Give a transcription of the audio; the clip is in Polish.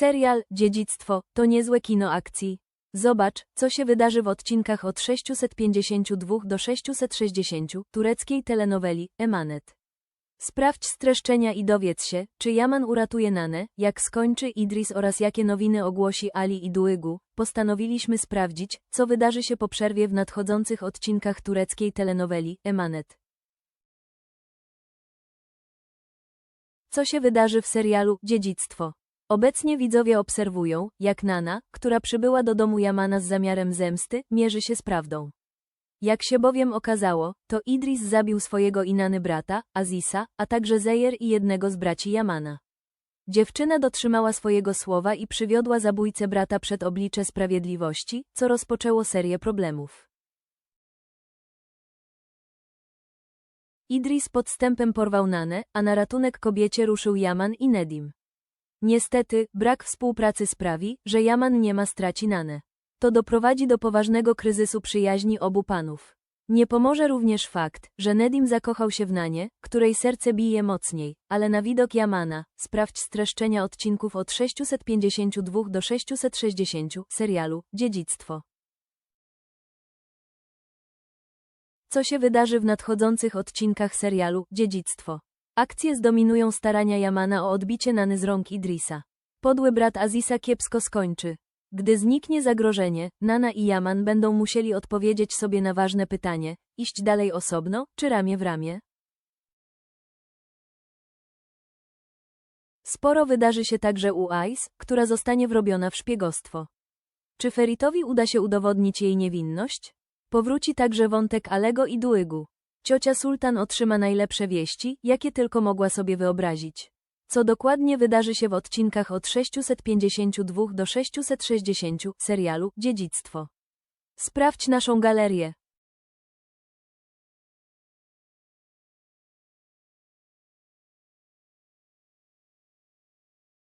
Serial Dziedzictwo to niezłe kino akcji. Zobacz, co się wydarzy w odcinkach od 652 do 660 tureckiej telenoweli Emanet. Sprawdź streszczenia i dowiedz się, czy Yaman uratuje Nanę, jak skończy Idris oraz jakie nowiny ogłosi Ali i Duigu. Postanowiliśmy sprawdzić, co wydarzy się po przerwie w nadchodzących odcinkach tureckiej telenoweli Emanet. Co się wydarzy w serialu Dziedzictwo? Obecnie widzowie obserwują, jak Nana, która przybyła do domu Jamana z zamiarem zemsty, mierzy się z prawdą. Jak się bowiem okazało, to Idris zabił swojego Inany brata, Azisa, a także Zejer i jednego z braci Jamana. Dziewczyna dotrzymała swojego słowa i przywiodła zabójcę brata przed oblicze sprawiedliwości, co rozpoczęło serię problemów. Idris podstępem porwał Nanę, a na ratunek kobiecie ruszył Jaman i Nedim. Niestety, brak współpracy sprawi, że Jaman nie ma straci Nanę. To doprowadzi do poważnego kryzysu przyjaźni obu panów. Nie pomoże również fakt, że Nedim zakochał się w Nanie, której serce bije mocniej, ale na widok Jamana, sprawdź streszczenia odcinków od 652 do 660 serialu Dziedzictwo. Co się wydarzy w nadchodzących odcinkach serialu Dziedzictwo? Akcje zdominują starania Jamana o odbicie Nany z rąk Idrisa. Podły brat Azisa kiepsko skończy. Gdy zniknie zagrożenie, Nana i Jaman będą musieli odpowiedzieć sobie na ważne pytanie, iść dalej osobno, czy ramię w ramię? Sporo wydarzy się także u Ice, która zostanie wrobiona w szpiegostwo. Czy Feritowi uda się udowodnić jej niewinność? Powróci także wątek Alego i Duigu. Ciocia Sultan otrzyma najlepsze wieści, jakie tylko mogła sobie wyobrazić. Co dokładnie wydarzy się w odcinkach od 652 do 660 serialu Dziedzictwo. Sprawdź naszą galerię.